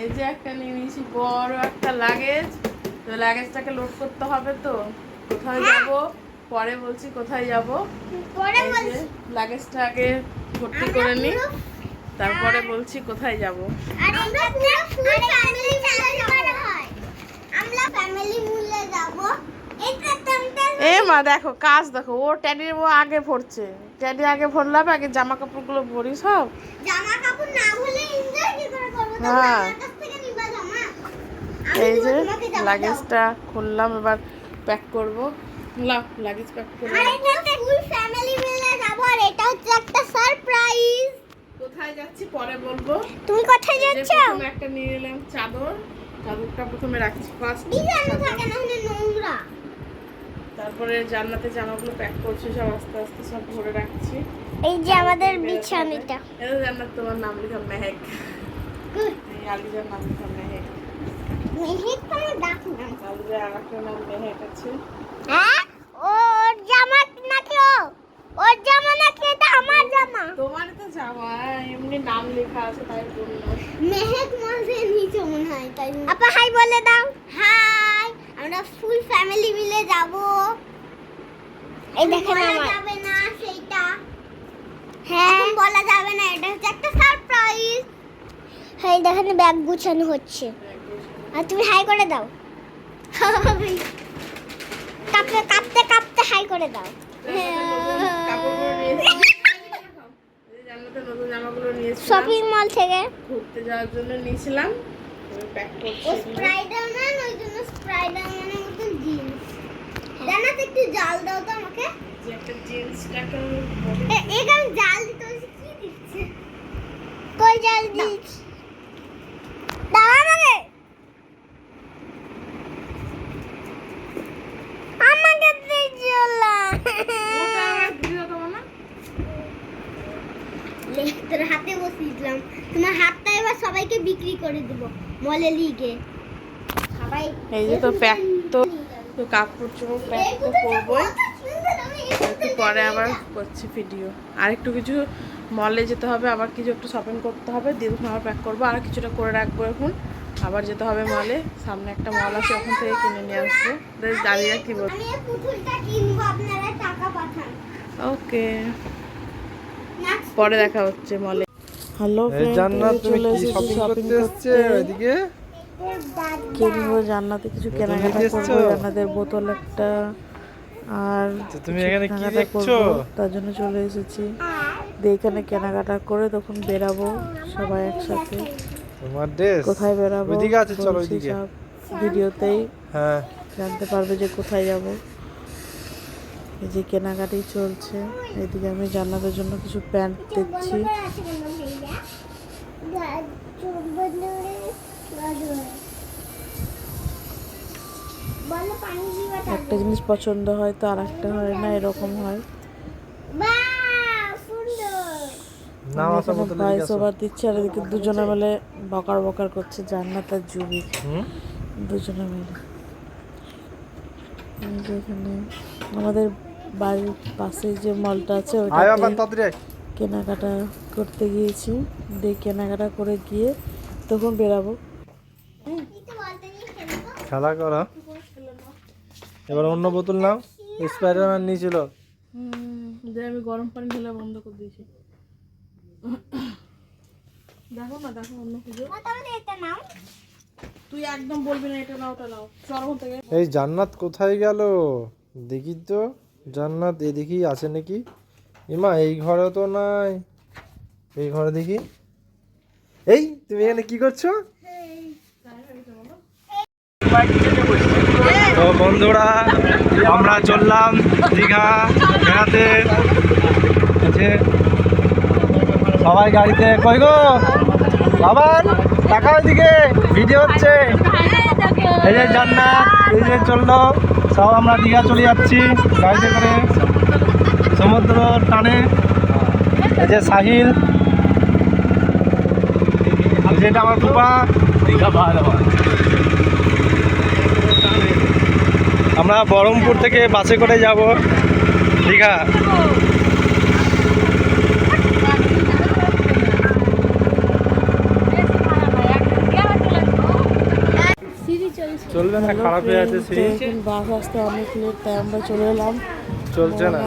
এই যে একটা নিয়ে নিয়েছি বড় একটা লাগেজ তো লাগেজটাকে লোড করতে হবে তো। কোথায় যাব? পরে বলছি কোথায় যাব? পরে এই যে লাগেজটা আগে ভর্তি করে নি। তারপরে বলছি কোথায় যাব? আর আমরা ফ্যামিলি মিলে যাব। এ মা দেখো কাজ দেখো ও ট্যাডির ও আগে ভরছে ট্যাডি আগে ভরলাম আগে জামা কাপড়গুলো ভরি সব। জামা কাপড় না হলে এনজয় কি করে করব? হ্যাঁ। আমার কাছ থেকে নিবা জামা। আমি এই যে। লাগেজটা খুললাম এবার প্যাক করব। লাও লাগেজ প্যাক করে আর এটা ফুল ফ্যামিলি মিলে যাব আর এটা হচ্ছে একটা সারপ্রাইজ কোথায় যাচ্ছি পরে বলব? তুমি কোথায় যাচ্ছ? একটা নিয়ে নিলাম চাদর। চাদরটা প্রথমে রাখছি ফার্স্ট বিছানো থাকে না হলে নোংরা। তারপরে জান্নাতে জামাগুলো প্যাক করছি সব আস্তে আস্তে সব ভরে রাখছি। এই যে আমাদের বিছানাটা। যে জান্নাত তোমার নাম লিখা মেহেক। এই আলিজার নাম লিখা মেহেক। মেহেক কোনো ডাক না। আলিজার আর একটা নাম মেহেক আছে। হ্যাঁ? ওর জামা নাকি ও? ওর জামা নাকি এটা আমার জামা? তোমার তো জামা এমনি নাম লেখা আছে তাই জন্য মেহেক মাঝে নিচে মনে হয় তাই আপা হাই বলে দাও। হাই আমরা ফুল ফ্যামিলি মিলে যাব। এই দেখেন আমার। যাবে না সেইটা। হ্যাঁ। বলা যাবে না এটা হচ্ছে একটা সারপ্রাইজ হ্যাঁ এই দেখেন ব্যাগ গুছানো হচ্ছে। আর তুমি হাই করে দাও। কাঁপতে কাঁপতে কাঁপতে হাই করে দাও। শপিং মল থেকে। ঘুরতে যাওয়ার জন্য নিয়েছিলাম। ও স্পাইডারম্যান ওই জন্য স্পাইডারম্যানের মতন জিন্স জানাতে একটু জাল দাও তো আমাকে। যে একটা জিন্সটাকে এখানে জাল দিতে হচ্ছে কি দিচ্ছে? কই জাল দিচ্ছ দাও আমাকে। আমাকে দিচ্ছো না ওটা আমার ভিডিও দেবো না তোর হাতে বসিয়েছিলাম তোমার হাতটা এবার সবাইকে বিক্রি করে দেবো মলে লিগে। সবাই এই যে তো প্যাক তো তো কাপড় চোপড় প্যাক তো করবোই একটু পরে আবার করছি ভিডিও আর একটু কিছু মলে যেতে হবে আবার কিছু একটু শপিং করতে হবে। তখন আবার প্যাক করব। আর কিছুটা করে রাখব এখন। আবার যেতে হবে মলে সামনে একটা মল আছে ওখান থেকে কিনে নিয়ে আসব। বেশ দাঁড়িয়ে কি বল। আমি এই পুতুলটা কিনবো আপনারা টাকা পাঠান। ওকে পরে দেখা হচ্ছে মলে হ্যালো জান্নাত তুমি কি শপিং করতে এসছে ওইদিকে কিনবো জান্নাতে কিছু কেনাকাটা করব? জান্নাতের বোতল একটা আর তুমি এখানে কি দেখছ? তার জন্য চলে এসেছি। দিয়ে এখানে কেনাকাটা করে তখন বেরাবো সবাই একসাথে। তোমার ড্রেস কোথায় বেরাবো? ওইদিকে আছে চলো ওইদিকে। ভিডিওতেই হ্যাঁ। জানতে পারবে যে কোথায় যাব। এই যে কেনাকাটি চলছে এদিকে আমি জান্নাতের জন্য কিছু প্যান্ট দিচ্ছি একটা জিনিস পছন্দ হয় তো আর একটা হয় না এরকম হয়। নাম আসা বোতল ভয়েস ওভার দিচ্ছে আর এদিকে দুজনে মিলে বকার বকার করছে জান্নাত আর জুবি। দুজনে মিলে। এই আমাদের বাড়ির পাশে যে মলটা আছে আয়। কেনাকাটা করতে গিয়েছি। দিয়ে কেনাকাটা করে গিয়ে তখন বেরাবো। খেলা করো। এবার অন্য বোতল নাও। স্পাইডারম্যান নিয়েছিল যে আমি গরম পানি ঢেলে বন্ধ করে দিয়েছি। দেখো না দেখো অন্য কিছু। তুই একদম বলবি না এটা নাও ওটা নাও। চরম থেকে। এই জান্নাত কোথায় গেল? দেখি তো। জান্নাত এদিকে আছে নাকি? ইমা এই ঘরে তো নাই। এই ঘরে দেখি। এই তুমি এখানে কি করছ? তো বন্ধুরা, আমরা চললাম দীঘা বেড়াতে। সবাই গাড়িতে কই গো? বাবার টাকা ওইদিকে, ভিডিও হচ্ছে। এই যে জান্নাত, এই যে চলল। সব আমরা দীঘা চলে যাচ্ছি গাড়িতে করে। সমুদ্র টানে। এই যে সাহিল। এই যে এটা আমার ফুপা দীঘা আমরা বহরমপুর থেকে বাসে করে যাব। দীঘা। চলবে না খারাপ হয়ে আছে বাস আসতে অনেক লেট তাই আমরা চলে এলাম। চলছে না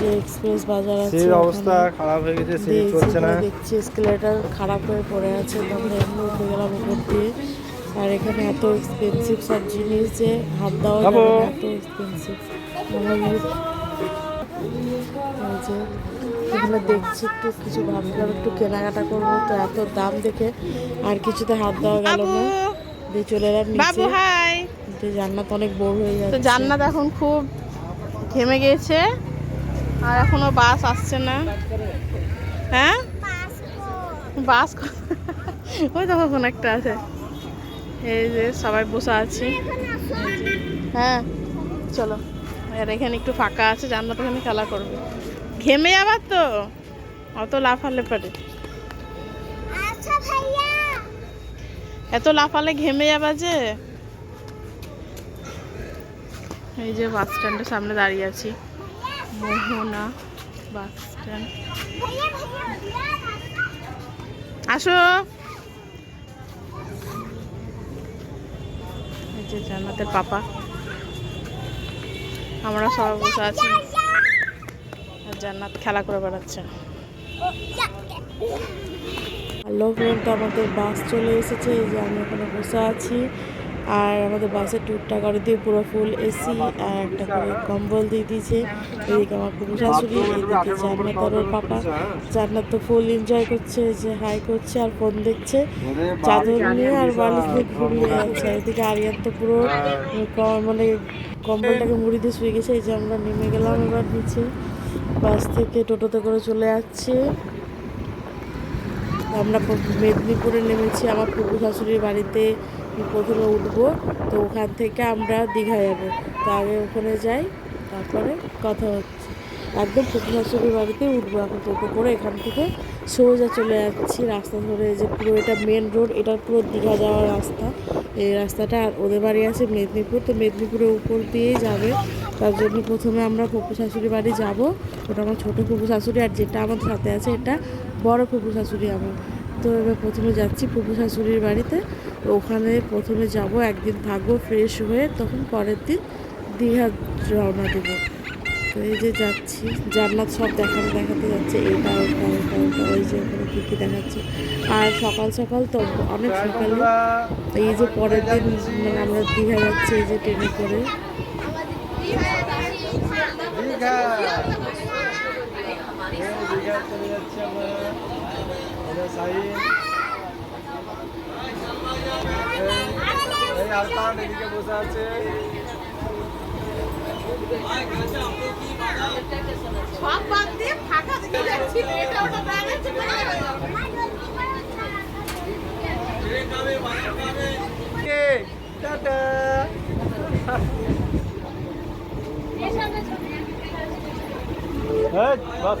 যে এক্সপ্রেস বাজার আছে অবস্থা খারাপ হয়ে গেছে দিয়েছি, চলছে না। দেখছি খারাপ হয়ে পড়ে আছে তো আমরা এমনি উঠে গেলাম উপর দিয়ে। আর এখানে এত এক্সপেন্সিভ সব জিনিস যে হাত দেওয়া এত এক্সপেন্সিভ দেখছি একটু কিছু ভাবলাম একটু কেনাকাটা করব তো এত দাম দেখে আর কিছুতে হাত দেওয়া গেল না। দিয়ে চলে এলাম বাবু নিচে জান্নাত অনেক বোর হয়ে যাচ্ছে। জান্নাত এখন খুব ঘেমে গিয়েছে আর এখনও বাস আসছে না। হ্যাঁ? বাস ওই দেখো কোন একটা আছে। এই যে সবাই বসে আছি। হ্যাঁ চলো। আর এখানে একটু ফাঁকা আছে জান্নাত এখানে খেলা করবে। ঘেমে যাবার তো অত লাফালে পারে। আচ্ছা এত লাফালে ঘেমে যাবা যে। এই যে বাস স্ট্যান্ডের সামনে দাঁড়িয়ে আছি। Mohona bus stand. আসো। যে জান্নাতের পাপা। আমরা সবাই বসে আছি। আর জান্নাত খেলা করে বেড়াচ্ছে। হ্যালো তো আমাদের বাস চলে এসেছে। এই যে আমি ওখানে বসে আছি। আর আমাদের বাসের টুকটা করে দিয়ে পুরো ফুল এসি আর একটা করে কম্বল দিয়ে দিয়েছে। এদিকে আমার পুরো শাশুড়ি, এদিকে জান্নাত আর ওর পাপা। জান্নাত তো ফুল এনজয় করছে যে হাই করছে আর ফোন দেখছে। চাদর নিয়ে আর বালিশ নিয়ে ঘুমিয়ে যাচ্ছে এদিকে আরিয়ান তো পুরো মানে কম্বলটাকে মুড়ি দিয়ে শুয়ে গেছে। এই যে আমরা নেমে গেলাম এবার নিচে। বাস থেকে টোটোতে করে চলে যাচ্ছে। আমরা মেদিনীপুরে নেমেছি। আমার ফুপু শাশুড়ির বাড়িতে প্রথমে উঠবো, তো ওখান থেকে আমরা দীঘা যাব। তো আগে ওখানে যাই, তারপরে কথা হচ্ছে। একদম শাশুড়ির বাড়িতে উঠবো এখন টোটো করে, এখান থেকে সোজা চলে যাচ্ছি রাস্তা ধরে যে পুরো এটা মেন রোড এটা পুরো দীঘা যাওয়ার রাস্তা। এই রাস্তাটা আর ওদের বাড়ি আছে মেদিনীপুর, তো মেদিনীপুরের উপর দিয়েই যাবে। তার জন্য প্রথমে আমরা ফুপু শাশুড়ি বাড়ি যাব। ওটা আমার ছোটো ফুপু শাশুড়ি আর যেটা আমার সাথে আছে, এটা বড় ফুপু শাশুড়ি আমার। তো এবার প্রথমে যাচ্ছি পুপু শাশুড়ির বাড়িতে। ওখানে প্রথমে যাব, একদিন থাকব ফ্রেশ হয়ে, তখন পরের দিন দীঘা রওনা দেবো। তো এই যে যাচ্ছি, জান্নাত সব দেখাতে দেখাতে যাচ্ছে, এটা, ওটা ওটা ওটা, ওই যে ওখানে কী কী দেখাচ্ছে। আর সকাল সকাল তো অনেক সকালে। এই যে পরের দিন মানে আমরা দীঘা যাচ্ছি, এই যে ট্রেনে করে। দীঘা দীঘা চলে যাচ্ছি আমরা এটা সাইন এই আলপান এদিকে বসে আছে। সব বাদ দিয়ে ফাঁকা দিকে যাচ্ছি এটা ওটা ব্যাগ আছে টাটা। হ্যাঁ বাস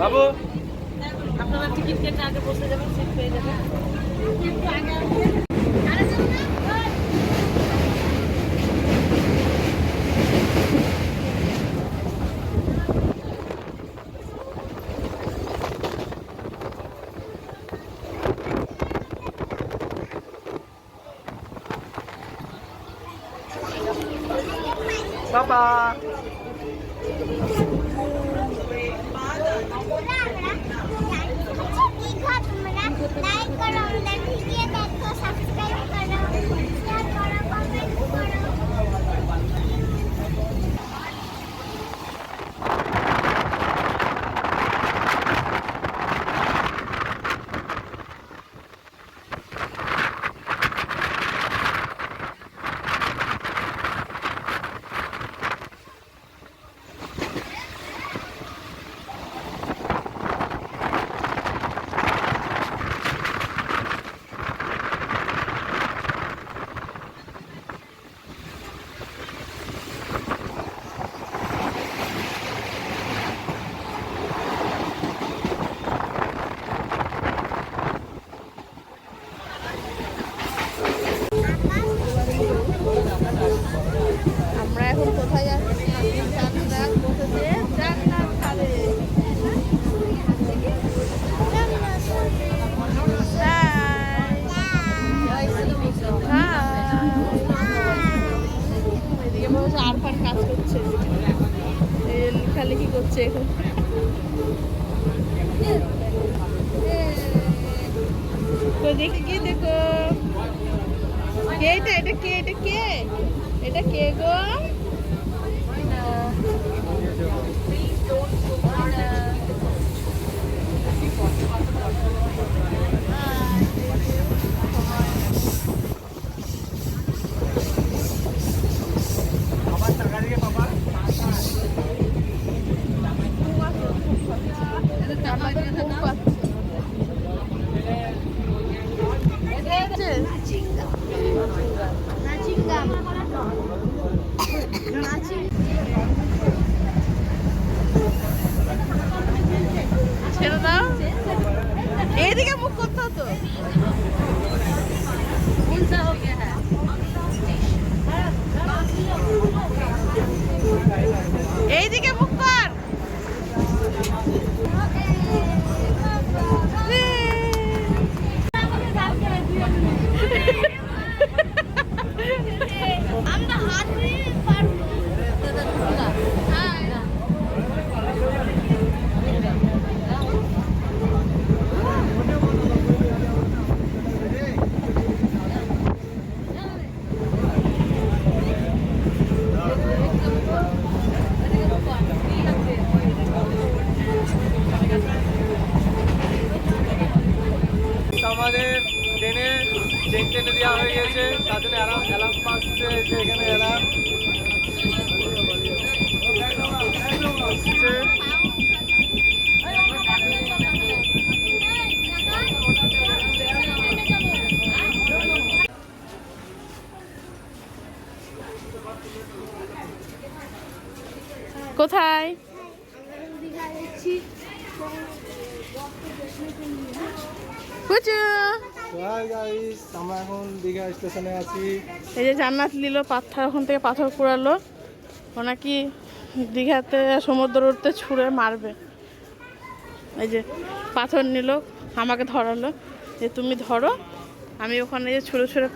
বাবু আপনারা টিকিট কেটে আগে বসে যাবেন সিট পেয়ে যাবেন বাবা করছে এখন। তো দেখি কি দেখো। কে এটা? এটা কে? এটা কে? এটা কে গো? আমাদের 咱们就走吧。কোথায় কুচু হাই গাইস এই যে জান্নাত নিল পাথর ওখান থেকে পাথর কুড়ালো ও নাকি দীঘাতে সমুদ্র উঠতে ছুঁড়ে মারবে। এই যে পাথর নিল, আমাকে ধরালো। যে তুমি ধরো, আমি ওখানে যে ছুঁড়ে ছুঁড়ে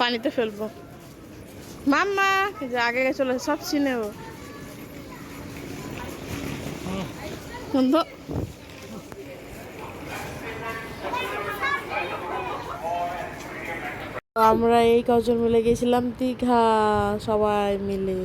পানিতে ফেলব। মাম্মা যে আগে চলে সব চিনে ও। আমরা এই কজন মিলে গেছিলাম দীঘা সবাই মিলে।